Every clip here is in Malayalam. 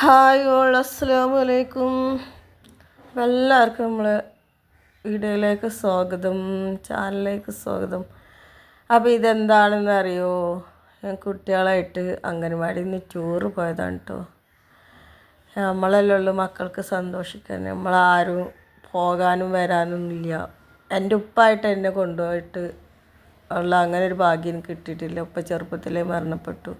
ഹായ് ഓൾ അസ്സാം വലൈക്കും എല്ലാവർക്കും നമ്മളെ വീഡിയോയിലേക്ക് സ്വാഗതം ചാനലിലേക്ക് സ്വാഗതം. അപ്പോൾ ഇതെന്താണെന്ന് അറിയോ? ഞാൻ കുട്ടികളായിട്ട് അംഗൻവാടിയിൽ നിന്ന് ടൂറ് പോയതാണ് കേട്ടോ നമ്മളല്ലേ ഉള്ളൂ മക്കൾക്ക് സന്തോഷിക്കാൻ. നമ്മളാരും പോകാനും വരാനൊന്നും ഇല്ല എന്റെ ഉപ്പായിട്ട് എന്നെ കൊണ്ടുപോയിട്ട് ഉള്ള അങ്ങനെ ഒരു ഭാഗ്യം കിട്ടിയിട്ടില്ല. ഉപ്പ ചെറുപ്പത്തിലേ മരണപ്പെട്ടു.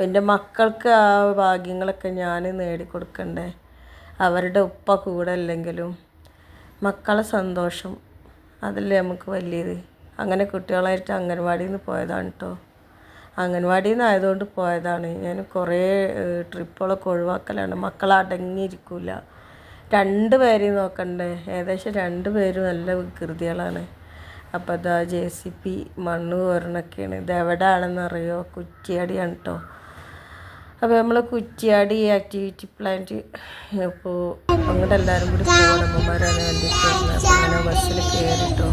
അപ്പം എന്റെ മക്കൾക്ക് ആ ഭാഗ്യങ്ങളൊക്കെ ഞാൻ നേടിക്കൊടുക്കണ്ടേ? അവരുടെ ഉപ്പ കൂടെ അല്ലെങ്കിലും മക്കളെ സന്തോഷം അതല്ലേ നമുക്ക് വലിയത്? അങ്ങനെ കുട്ടികളായിട്ട് അംഗൻവാടിയിൽ നിന്ന് പോയതാണ് കേട്ടോ അംഗൻവാടിയിൽ നിന്ന് ആയതുകൊണ്ട് പോയതാണ്. ഞാൻ കുറേ ട്രിപ്പുകളൊക്കെ ഒഴിവാക്കലാണ്. മക്കൾ അടങ്ങിയിരിക്കില്ല രണ്ട് പേരെയും നോക്കണ്ടേ? ഏകദേശം രണ്ട് പേരും നല്ല വികൃതികളാണ്. അപ്പോൾ ഇതാ ജെ സി പി മണ്ണ് കോരണൊക്കെയാണ്. ഇത് എവിടെയാണെന്നറിയോ കുറ്റിയാടിയാണ് കേട്ടോ അപ്പോൾ നമ്മൾ കുറ്റിയാടി ആക്ടിവിറ്റി പ്ലാന്റ് അപ്പോൾ അങ്ങോട്ട് എല്ലാവരും കൂടി പോകണം അമ്മമാരാണ് വണ്ടി അങ്ങനെ ബസ്സിൽ കയറിട്ടോ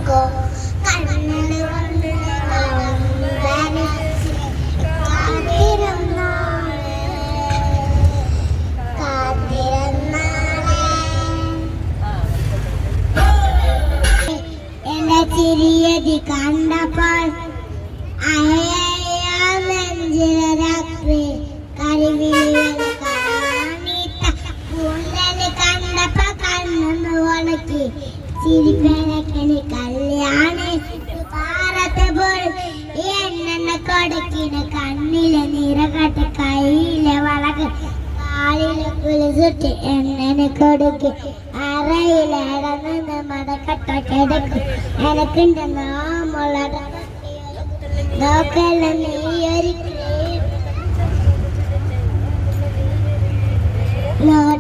എനക്കുണ്ട് നാമുള്ള നോക്കല്ല നീ ഒരു നോ-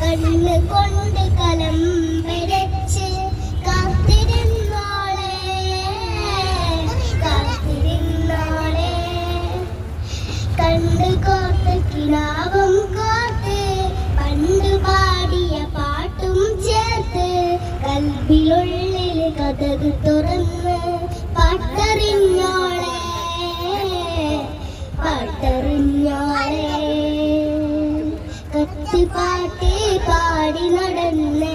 കണ്ണ് കൊണ്ട് കലം കത്തിപ്പാട്ട് പാടി നടന്ന്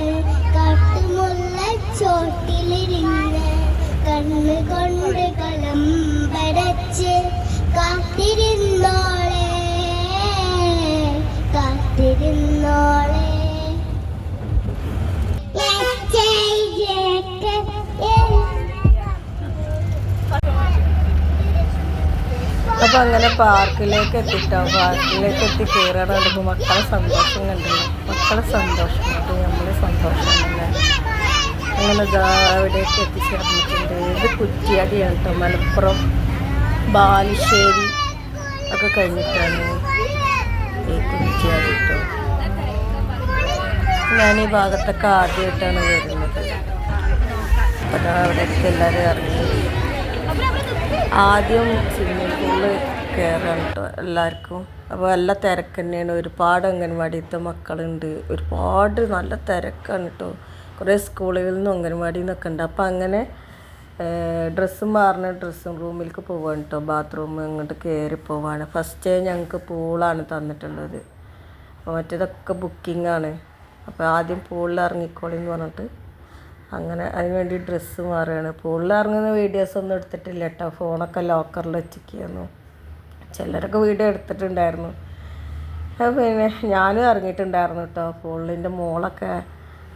കണ്ണു കൊണ്ട് കലം വരച്ച് കാത്തിരുന്നോളെ അപ്പോൾ അങ്ങനെ പാർക്കിലേക്ക് എത്തിട്ടോ? പാർക്കിലേക്ക് എത്തി കയറാൻ നടക്കും മക്കളെ സന്തോഷം കണ്ടില്ല? മക്കളെ സന്തോഷം കണ്ടു നമ്മളെ സന്തോഷം തന്നെ അങ്ങനെ അവിടേക്ക് എത്തിച്ചേർന്നിട്ടുണ്ട് ഇത് കുറ്റിയാടിയാണ് കേട്ടോ മലപ്പുറം ബാലുശ്ശേരി ഒക്കെ കഴിഞ്ഞിട്ടാണ് ഈ കുറ്റിയാടി കേട്ടോ. ഞാൻ ഈ ഭാഗത്തൊക്കെ ആദ്യമായിട്ടാണ് വരുന്നത്. അപ്പോൾ അവിടേക്ക് എല്ലാവരും ഇറങ്ങി. ആദ്യം സ്വിമ്മിംഗ് പൂളിൽ കയറാണ് കേട്ടോ എല്ലാവർക്കും അപ്പോൾ നല്ല തിരക്ക് തന്നെയാണ്. ഒരുപാട് അംഗൻവാടിയിലത്തെ മക്കളുണ്ട്. ഒരുപാട് നല്ല തിരക്കാണ് കേട്ടോ കുറേ സ്കൂളുകളിൽ നിന്നും അംഗൻവാടിയിൽ നിന്നൊക്കെ ഉണ്ട്. അപ്പോൾ അങ്ങനെ ഡ്രസ്സ് മാറുന്ന ഡ്രസ്സിങ് റൂമിലേക്ക് പോവാണ് കേട്ടോ ബാത്റൂം അങ്ങോട്ട് കയറി പോവാണ്. ഫസ്റ്റ് ഞങ്ങൾക്ക് പൂളാണ് തന്നിട്ടുള്ളത്. അപ്പോൾ മറ്റേതൊക്കെ ബുക്കിംഗ് ആണ് അപ്പോൾ ആദ്യം പൂളിൽ ഇറങ്ങിക്കോളി എന്ന് പറഞ്ഞിട്ട് അങ്ങനെ അതിന് വേണ്ടി ഡ്രസ്സ് മാറുകയാണ്. പൂളിൽ ഇറങ്ങുന്ന വീഡിയോസ് ഒന്നും എടുത്തിട്ടില്ല കേട്ടോ. ഫോണൊക്കെ ലോക്കറിൽ വെച്ചിരിക്കുന്നു ചിലരൊക്കെ വീഡിയോ എടുത്തിട്ടുണ്ടായിരുന്നു. പിന്നെ ഞാനും ഇറങ്ങിയിട്ടുണ്ടായിരുന്നു കേട്ടോ. പൂളിന്റെ മോളൊക്കെ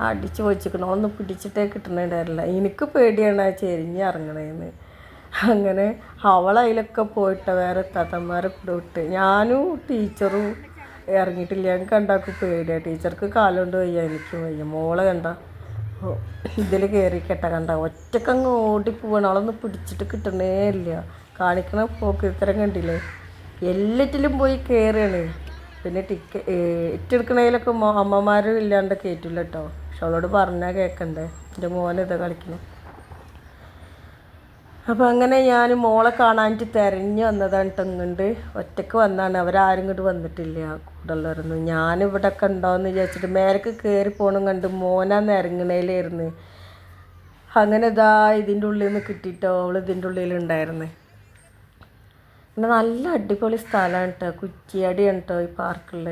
അടിച്ച് വെച്ചിക്കണം ഒന്ന് പിടിച്ചിട്ടേ കിട്ടണുണ്ടായിരുന്നില്ല എനിക്ക് പേടിയാണ് ആ ചെരിഞ്ഞ് ഇറങ്ങണേന്ന്. അങ്ങനെ അവളതിലൊക്കെ പോയിട്ട് വേറെ താത്തന്മാരെ കൂടെ വിട്ട്. ഞാനും ടീച്ചറും ഇറങ്ങിയിട്ടില്ല. ഞാൻ കണ്ടാക്കും പേടിയാണ് ടീച്ചർക്ക് കാലുകൊണ്ട് വയ്യ എനിക്കും വയ്യ. മോളെ കണ്ട ഇതിൽ കയറിക്കട്ട കണ്ട. ഒറ്റക്കങ്ങ് ഓടിപ്പോവാണ് അവളൊന്നും പിടിച്ചിട്ട് കിട്ടണേ ഇല്ല. കാണിക്കണ പോക്ക് ഇത്തരം കണ്ടില്ലേ? എല്ലാറ്റിലും പോയി കയറുകയാണ് പിന്നെ ടിക്ക ഏറ്റെടുക്കണേലൊക്കെ അമ്മമാരും ഇല്ലാണ്ട് കയറ്റില്ല കേട്ടോ പക്ഷെ അവളോട് പറഞ്ഞാൽ കേൾക്കണ്ടേ എന്റെ മോനിതാ കളിക്കണം? അപ്പോൾ അങ്ങനെ ഞാൻ മോളെ കാണാനിട്ട് തിരഞ്ഞു വന്നതാണ് ഇങ്ങോട്ട് ഒറ്റയ്ക്ക് വന്നാണ്. അവരാരും ഇങ്ങോട്ട് വന്നിട്ടില്ല. കൂടെയുള്ളവരൊന്നും ഞാനിവിടെ ഒക്കെ ഉണ്ടോയെന്ന് വിചാരിച്ചിട്ട് മേലേക്ക് കയറി പോകണം കണ്ട് മോനാന്ന് ഇറങ്ങണേലായിരുന്നു അങ്ങനെ ഇതാ ഇതിന്റെ ഉള്ളിൽ നിന്ന് കിട്ടിയിട്ടോ അവൾ ഇതിന്റെ ഉള്ളിലുണ്ടായിരുന്നു പിന്നെ നല്ല അടിപൊളി സ്ഥലമാണ് കേട്ടോ കുറ്റിയാടിയാണ് കേട്ടോ ഈ പാർക്കിൽ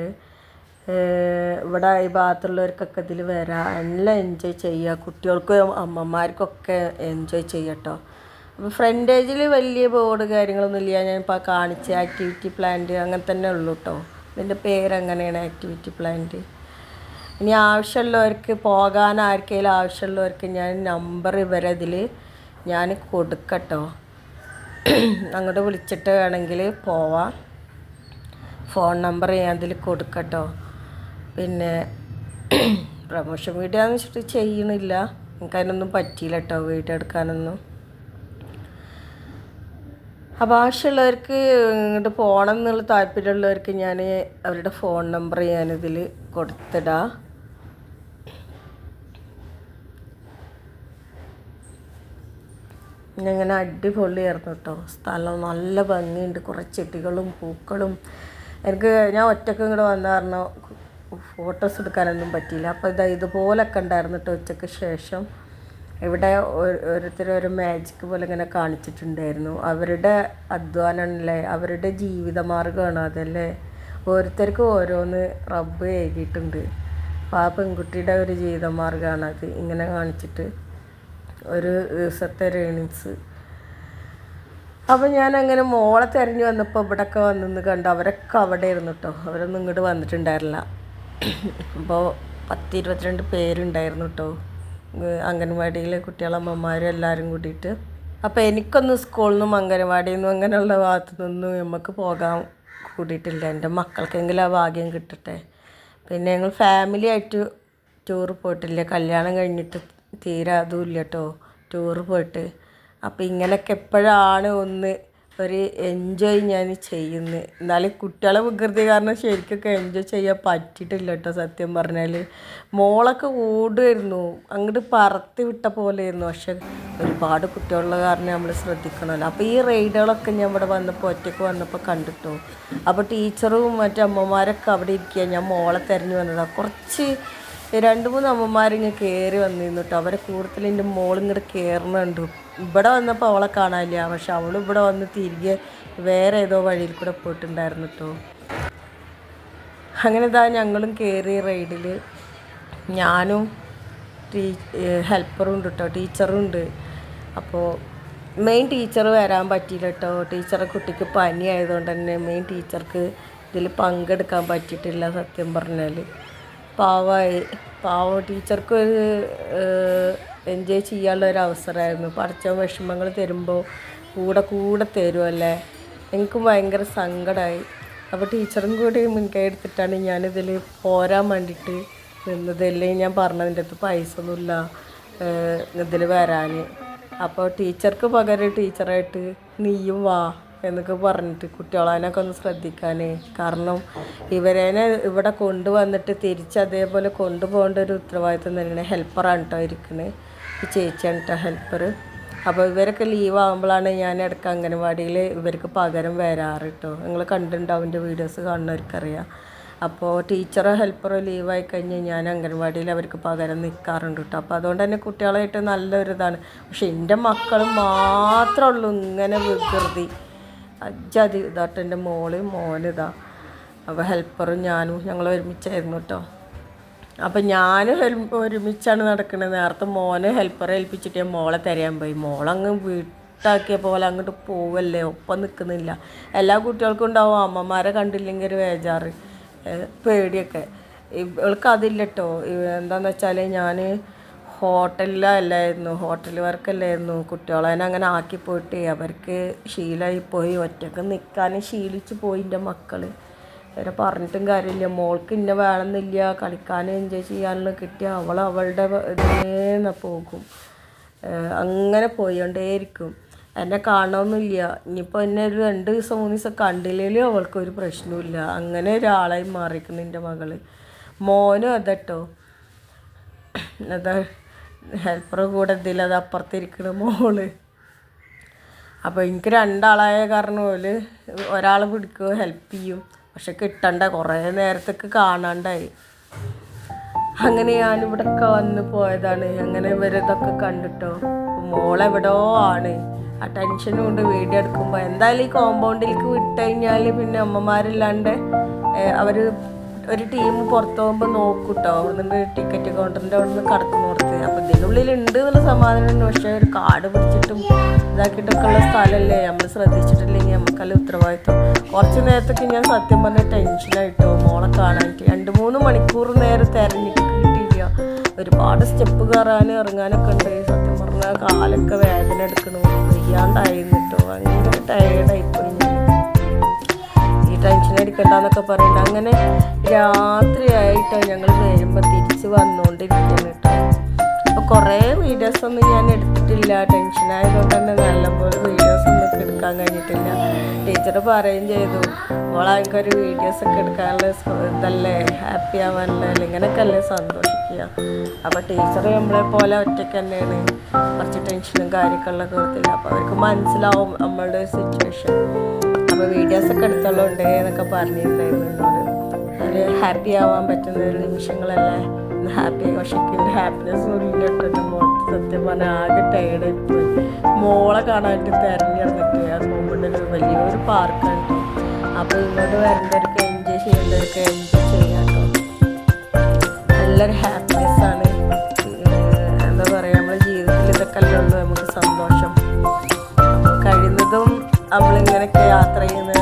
ഇവിടെ ഈ ഭാഗത്തുള്ളവർക്കൊക്കെ ഇതിൽ വരാം എല്ലാം എൻജോയ് ചെയ്യുക കുട്ടികൾക്കും അമ്മമാർക്കൊക്കെ എൻജോയ് ചെയ്യട്ടോ അപ്പോൾ ഫ്രണ്ടേജിൽ വലിയ ബോർഡ് കാര്യങ്ങളൊന്നും ഇല്ല. ഞാനിപ്പോൾ കാണിച്ച ആക്ടിവിറ്റി പ്ലാന്റ് അങ്ങനെ തന്നെ ഉള്ളൂ കേട്ടോ ഇതിന്റെ പേര് അങ്ങനെയാണ് ആക്ടിവിറ്റി പ്ലാന്റ് ഇനി ആവശ്യമുള്ളവർക്ക് പോകാൻ ആർക്കെങ്കിലും ആവശ്യമുള്ളവർക്ക് ഞാൻ നമ്പർ ഇവരെ ഞാൻ കൊടുക്കട്ടോ. അങ്ങോട്ട് വിളിച്ചിട്ട് വേണമെങ്കിൽ പോവാം. ഫോൺ നമ്പർ ഞാൻ അതിൽ കൊടുക്കട്ടോ. പിന്നെ പ്രൊമോഷൻ വീഡിയോ എന്ന് വെച്ചിട്ട് ചെയ്യണില്ല. എനിക്കതിനൊന്നും പറ്റിയില്ല കേട്ടോ വീഡിയോ എടുക്കാനൊന്നും അപ്പോൾ ഇങ്ങോട്ട് പോകണം എന്നുള്ള താല്പര്യമുള്ളവർക്ക് ഞാൻ അവരുടെ ഫോൺ നമ്പർ ഞാനിതിൽ കൊടുത്തിടാം. ഇങ്ങനെ അടിപൊളിയായിരുന്നു കേട്ടോ. സ്ഥലം നല്ല ഭംഗിയുണ്ട്. കുറേ ചെടികളും പൂക്കളും. എനിക്ക് ഞാൻ ഒറ്റയ്ക്ക് ഇങ്ങോട്ട് വന്ന കാരണം ഫോട്ടോസ് എടുക്കാനൊന്നും പറ്റിയില്ല. അപ്പോൾ ഇതാ ഇതുപോലൊക്കെ ഉണ്ടായിരുന്നു കേട്ടോ ഉച്ചയ്ക്ക് ശേഷം. ഇവിടെ ഓരോരുത്തർ ഒരു മാജിക് പോലെ ഇങ്ങനെ കാണിച്ചിട്ടുണ്ടായിരുന്നു. അവരുടെ അധ്വാനമല്ലേ അവരുടെ ജീവിതമാർഗമാണ് അതല്ലേ? ഓരോരുത്തർക്ക് ഓരോന്ന് റബ്ബ് എഴുതിയിട്ടുണ്ട്. അപ്പോൾ ആ പെൺകുട്ടിയുടെ ഒരു ജീവിതമാർഗമാണ് അത് ഇങ്ങനെ കാണിച്ചിട്ട് ഒരു ദിവസത്തെ റേണിങ്സ് അപ്പോൾ ഞാൻ അങ്ങനെ മോളെ തിരഞ്ഞു വന്നപ്പോൾ ഇവിടെയൊക്കെ വന്നെന്ന് കണ്ടു. അവരൊക്കെ അവിടെ ഇരുന്നു കേട്ടോ അവരൊന്നും ഇങ്ങോട്ട് വന്നിട്ടുണ്ടായിരുന്നില്ല. അപ്പോൾ പത്ത് ഇരുപത്തിരണ്ട് പേരുണ്ടായിരുന്നു കേട്ടോ അംഗൻവാടിയിലെ കുട്ടികളമ്മമാരും എല്ലാവരും കൂടിയിട്ട്. അപ്പോൾ എനിക്കൊന്നും സ്കൂളിൽ നിന്നും അംഗനവാടിയിൽ നിന്നും അങ്ങനെയുള്ള ഭാഗത്തു നിന്നും നമുക്ക് പോകാൻ കൂടിയിട്ടില്ല. എന്റെ മക്കൾക്കെങ്കിലും ആ ഭാഗ്യം കിട്ടട്ടെ. പിന്നെ ഞങ്ങൾ ഫാമിലി ആയിട്ട് ടൂർ പോയിട്ടില്ല. കല്യാണം കഴിഞ്ഞിട്ട് തീരെ ഇല്ല കേട്ടോ ടൂർ പോയിട്ട്. അപ്പോൾ ഇങ്ങനെയൊക്കെ എപ്പോഴാണ് ഒന്ന് ഒരു എൻജോയ് ഞാൻ ചെയ്യുന്നത് എന്നാലും കുട്ടികളെ വികൃതി കാരണം ശരിക്കൊക്കെ എൻജോയ് ചെയ്യാൻ പറ്റിയിട്ടില്ല കേട്ടോ സത്യം പറഞ്ഞാൽ മോളൊക്കെ ഓടുമായിരുന്നു അങ്ങോട്ട് പറത്തി വിട്ട പോലെയായിരുന്നു. പക്ഷെ ഒരുപാട് കുട്ടികളുള്ള കാരണം നമ്മൾ ശ്രദ്ധിക്കണമല്ലോ. അപ്പോൾ ഈ റെയ്ഡുകളൊക്കെ ഞാൻ ഇവിടെ വന്നപ്പോൾ ഒറ്റയ്ക്ക് വന്നപ്പോൾ കണ്ടിട്ടു? അപ്പോൾ ടീച്ചറും മറ്റേ അമ്മമാരൊക്കെ അവിടെ ഇരിക്കുക ഞാൻ മോളെ തിരഞ്ഞു വന്നതാണ് കുറച്ച് രണ്ട് മൂന്ന് അമ്മമാരിങ്ങനെ കയറി വന്നിരുന്നു കേട്ടോ അവരെ കൂടുതൽ എന്റെ മോളിങ്ങോട്ട് കയറണുണ്ട് ഇവിടെ വന്നപ്പോൾ അവളെ കാണാനില്ല. പക്ഷെ അവൾ ഇവിടെ വന്ന് തിരികെ വേറെ ഏതോ വഴിയിൽ കൂടെ പോയിട്ടുണ്ടായിരുന്നു കേട്ടോ അങ്ങനെ ഇതാ ഞങ്ങളും കയറി റൈഡിൽ ഞാനും ടീ ഹെൽപ്പറും ഉണ്ട് കേട്ടോ ടീച്ചറും ഉണ്ട്. അപ്പോൾ മെയിൻ ടീച്ചർ വരാൻ പറ്റിയില്ല കേട്ടോ ടീച്ചറെ കുട്ടിക്ക് പനി ആയതുകൊണ്ട് തന്നെ മെയിൻ ടീച്ചർക്ക് ഇതിൽ പങ്കെടുക്കാൻ പറ്റിയിട്ടില്ല സത്യം പറഞ്ഞാൽ പാവമായി പാവ ടീച്ചർക്ക് ഒരു എൻജോയ് ചെയ്യാനുള്ള ഒരു അവസരമായിരുന്നു. പഠിച്ച വിഷമങ്ങൾ തരുമ്പോൾ കൂടെ കൂടെ തരുമല്ലേ എനിക്കും ഭയങ്കര സങ്കടമായി അപ്പോൾ ടീച്ചറും കൂടി മുൻകൈ എടുത്തിട്ടാണ് ഞാനിതിൽ പോരാൻ വേണ്ടിയിട്ട് നിന്നത്. അല്ലെങ്കിൽ ഞാൻ പറഞ്ഞതിന്റെ അടുത്ത് പൈസ ഒന്നുമില്ല ഇതിൽ വരാൻ അപ്പോൾ ടീച്ചർക്ക് പകരം ടീച്ചറായിട്ട് നീയും വാ. എന്നൊക്കെ പറഞ്ഞിട്ട് കുട്ടികളാനൊക്കെ ഒന്ന് ശ്രദ്ധിക്കാനേ. കാരണം ഇവരേനെ ഇവിടെ കൊണ്ടുവന്നിട്ട് തിരിച്ച് അതേപോലെ കൊണ്ടുപോകേണ്ട ഒരു ഉത്തരവാദിത്വം തന്നെയാണ് ഹെൽപ്പറാണ് കേട്ടോ ഇരിക്കുന്നത് ഈ ചേച്ചിയാണ് കേട്ടോ ഹെൽപ്പർ. അപ്പോൾ ഇവരൊക്കെ ലീവ് ആകുമ്പോഴാണ് ഞാൻ ഇടയ്ക്ക് അംഗനവാടിയിൽ ഇവർക്ക് പകരം വരാറ് കേട്ടോ നിങ്ങൾ കണ്ടിട്ടുണ്ടാവും എന്റെ വീഡിയോസ് കാണുന്നവർക്കറിയാം. അപ്പോൾ ടീച്ചറോ ഹെൽപ്പറോ ലീവായി കഴിഞ്ഞ് ഞാൻ അംഗൻവാടിയിൽ അവർക്ക് പകരം നിൽക്കാറുണ്ട് കേട്ടോ അപ്പോൾ അതുകൊണ്ട് തന്നെ കുട്ടികളായിട്ട് നല്ലൊരിതാണ്. പക്ഷെ എന്റെ മക്കൾ മാത്രമേ ഉള്ളൂ ഇങ്ങനെ വികൃതി. അജ്ജാതി ഇതാട്ടെ എന്റെ മോൾ മോനിതാ അപ്പോൾ ഹെൽപ്പറും ഞാനും ഞങ്ങൾ ഒരുമിച്ചായിരുന്നു കേട്ടോ അപ്പം ഞാൻ ഒരുമിച്ചാണ് നടക്കുന്നത് നേരത്തെ മോനെ ഹെൽപ്പറെ ഏൽപ്പിച്ചിട്ട് ഞാൻ മോളെ തരാൻ പോയി. മോളങ്ങ് വീട്ടാക്കിയ പോലെ അങ്ങോട്ട് പോവല്ലേ? ഒപ്പം നിൽക്കുന്നില്ല എല്ലാ കുട്ടികൾക്കും ഉണ്ടാവും. അമ്മമാരെ കണ്ടില്ലെങ്കിൽ ഒരു വേജാറ് പേടിയൊക്കെ. ഇവൾക്ക് അതില്ല കേട്ടോ എന്താണെന്ന് വെച്ചാൽ ഞാൻ ഹോട്ടലിലല്ലായിരുന്നു ഹോട്ടൽ വർക്കല്ലായിരുന്നു. കുട്ടികളെ അങ്ങനെ ആക്കി പോയിട്ട് അവർക്ക് ശീലമായി പോയി. ഒറ്റയ്ക്ക് നിൽക്കാൻ ശീലിച്ച് പോയി എന്റെ മക്കൾ അവരെ പറഞ്ഞിട്ടും കാര്യമില്ല. മോൾക്ക് ഇന്ന വേണമെന്നില്ല കളിക്കാൻ എൻജോയ് ചെയ്യാനുള്ള കിട്ടിയ അവൾ അവളുടെ ഇതിനെ പോകും. അങ്ങനെ പോയോണ്ടേയിരിക്കും. എന്നെ കാണണമെന്നില്ല ഇനിയിപ്പോൾ എന്നെ ഒരു രണ്ട് ദിവസം മൂന്ന് ദിവസം കണ്ടില്ലെങ്കിലും അവൾക്കൊരു പ്രശ്നമില്ല അങ്ങനെ ഒരാളായി മാറിയിരിക്കുന്നു എന്റെ മകൾ. മോനും അതട്ടോ. അതാ ഹെൽപ്പർ കൂടെ ഇതിൽ അത് അപ്പുറത്തിരിക്കണ മോൾ. അപ്പോൾ എനിക്ക് രണ്ടാളായ കാരണം ഓൽ ഒരാൾ പിടിക്കുക ഹെൽപ്പ് ചെയ്യും. പക്ഷെ കിട്ടണ്ട കുറേ നേരത്തേക്ക് കാണാണ്ടായി. അങ്ങനെ ഞാൻ ഇവിടൊക്കെ വന്ന് പോയതാണ്. അങ്ങനെ ഇവരിതൊക്കെ കണ്ടിട്ടോ. മോളെവിടോ ആണ്. ആ ടെൻഷൻ കൊണ്ട് വീഡിയോ എടുക്കുമ്പോൾ എന്തായാലും ഈ കോമ്പൗണ്ടിലേക്ക് വിട്ട് കഴിഞ്ഞാൽ പിന്നെ അമ്മമാരില്ലാണ്ട് അവർ ഒരു ടീം പുറത്തു പോകുമ്പോൾ നോക്കൂട്ടോ. നിന്ന് ടിക്കറ്റ് കൗണ്ടറിന്റെ അവിടെ നിന്ന് കടക്കുന്നിടത്ത് അപ്പോൾ ഇതിനുള്ളിൽ ഉണ്ട് എന്നുള്ള സമാധാനമുണ്ട്. പക്ഷേ ഒരു കാട് പിടിച്ചിട്ടും ഇതാക്കിയിട്ടൊക്കെ ഉള്ള സ്ഥലമല്ലേ? നമ്മൾ ശ്രദ്ധിച്ചിട്ടില്ലെങ്കിൽ നമുക്കല്ല ഉത്തരവാദിത്വം. കുറച്ച് നേരത്തൊക്കെ ഞാൻ സത്യം പറഞ്ഞ ടെൻഷനായിട്ടോ മോളെ കാണാനായിട്ട് രണ്ട് മൂന്ന് മണിക്കൂർ നേരം തിരഞ്ഞിട്ട് ഒരുപാട് സ്റ്റെപ്പ് കയറാനും ഇറങ്ങാനൊക്കെ ഉണ്ട്. സത്യം പറഞ്ഞാൽ കാലൊക്കെ വേദന എടുക്കണു. വയ്യാണ്ടായിരുന്നിട്ടോ. അങ്ങനെ ടയേർഡായിപ്പോയി ഈ ടെൻഷൻ അടിക്കണ്ടെന്നൊക്കെ പറയുന്നുണ്ട് അങ്ങനെ രാത്രിയായിട്ടോ ഞങ്ങൾ വരുമ്പോൾ തിരിച്ച് വന്നുകൊണ്ടിരിക്കുകയാണ് കേട്ടോ കുറേ വീഡിയോസ് ഒന്നും ഞാൻ എടുത്തിട്ടില്ല. ടെൻഷൻ ആയതുകൊണ്ട് തന്നെ നല്ലപോലെ വീഡിയോസ് ഒന്നും എടുക്കാൻ കഴിഞ്ഞിട്ടില്ല. ടീച്ചർ പറയുകയും ചെയ്തു മോളെ വീഡിയോസ് ഒക്കെ എടുക്കാനുള്ള ഇതല്ലേ? ഹാപ്പി ആവാനല്ലേ? ഇങ്ങനെയൊക്കെ അല്ലേ സന്തോഷിക്കുക. അപ്പോൾ ടീച്ചർ നമ്മളെ പോലെ ഒറ്റയ്ക്ക് തന്നെയാണ്. കുറച്ച് ടെൻഷനും കാര്യങ്ങളിലൊക്കെ കൊടുത്തില്ല. അപ്പോൾ അവർക്ക് മനസ്സിലാവും നമ്മളുടെ സിറ്റുവേഷൻ അപ്പോൾ വീഡിയോസ് ഒക്കെ എടുത്തോളുണ്ട് എന്നൊക്കെ പറഞ്ഞിട്ടുണ്ടായിരുന്നു എന്നോട്. ഒരു ഹാപ്പി ആവാൻ പറ്റുന്ന ഒരു നിമിഷങ്ങളല്ലേ? ഹാപ്പി പക്ഷേ ഹാപ്പിനെസ് ഇല്ല മോൾക്ക് സത്യം പറഞ്ഞാൽ ആകെ ടയർഡായി പോയി. മോളെ കാണാനായിട്ട് തിരഞ്ഞെടുത്തിട്ട് അത് മുമ്പിന്റെ ഒരു വലിയൊരു പാർക്കാണ് കേട്ടോ അപ്പോൾ ഇങ്ങോട്ട് വരേണ്ടവർക്ക് എൻജോയ് ചെയ്യേണ്ടവർക്ക് എൻജോയ് ചെയ്യാം കേട്ടോ. നല്ലൊരു ഹാപ്പിനെസ് ആണ്. എന്താ പറയുക നമ്മുടെ ജീവിതത്തിൽ ഇതൊക്കെ അല്ലേ നമുക്ക് സന്തോഷം. കഴിയുന്നതും നമ്മളിങ്ങനെയൊക്കെ യാത്ര ചെയ്യുന്ന